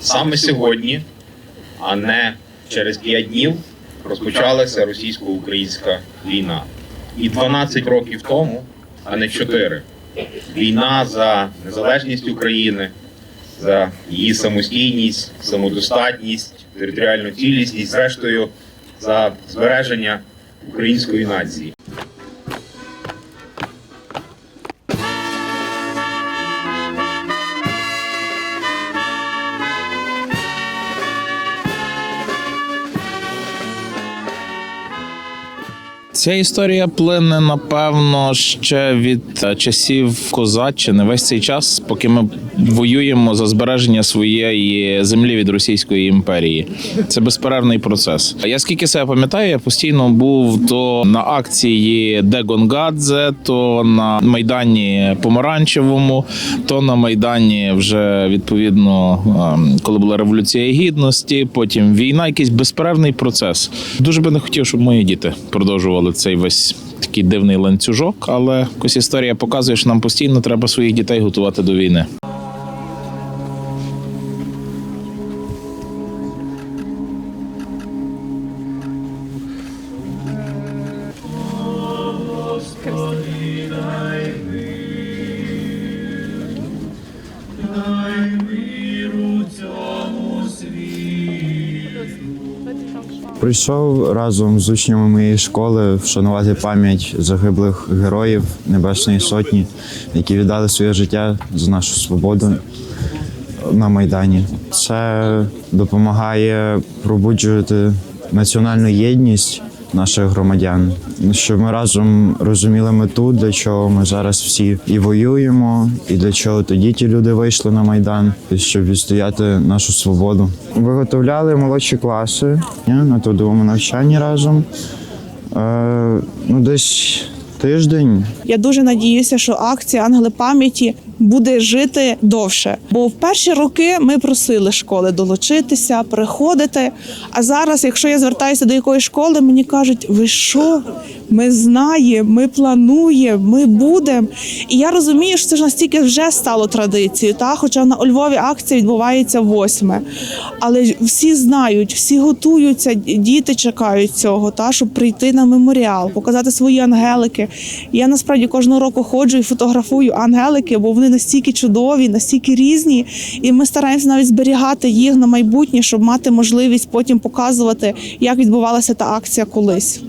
Саме сьогодні, а не через 5 днів, розпочалася російсько-українська війна. І 12 років тому, а не 4. Війна за незалежність України, за її самостійність, самодостатність, територіальну цілісність, зрештою, за збереження української нації. Ця історія плине, напевно, ще від е, часів козаччини. Весь цей час, поки ми воюємо за збереження своєї землі від Російської імперії. Це безперервний процес. Я скільки себе пам'ятаю, я постійно був то на акції Дегонгадзе, то на майдані Помаранчевому, то на майдані вже відповідно, ем, коли була революція гідності, потім війна, якийсь безперервний процес. Дуже би не хотів, щоб мої діти продовжували цей весь такий дивний ланцюжок, але якось історія показує, що нам постійно треба своїх дітей готувати до війни. Прийшов разом з учнями моєї школи вшанувати пам'ять загиблих героїв Небесної Сотні, які віддали своє життя за нашу свободу на Майдані. Це допомагає пробуджувати національну єдність наших громадян, щоб ми разом розуміли мету, для чого ми зараз всі і воюємо, і для чого тоді ті люди вийшли на майдан, щоб відстояти нашу свободу. Виготовляли молодші класи на трудовому навчанні разом. Е, ну, десь тиждень Я дуже надіюся, що акція Ангели пам'яті буде жити довше. Бо в перші роки ми просили школи долучитися, приходити. А зараз, якщо я звертаюся до якоїсь школи, мені кажуть, ви що? Ми знаємо, ми плануємо, ми будемо. І я розумію, що це ж настільки вже стало традицією. Та? Хоча на Львові акція відбувається восьме. Але всі знають, всі готуються, діти чекають цього, та? щоб прийти на меморіал, показати свої ангелики. Я насправді кожного року ходжу і фотографую ангелики, бо вони настільки чудові, настільки різні. І ми стараємося навіть зберігати їх на майбутнє, щоб мати можливість потім показувати, як відбувалася та акція колись.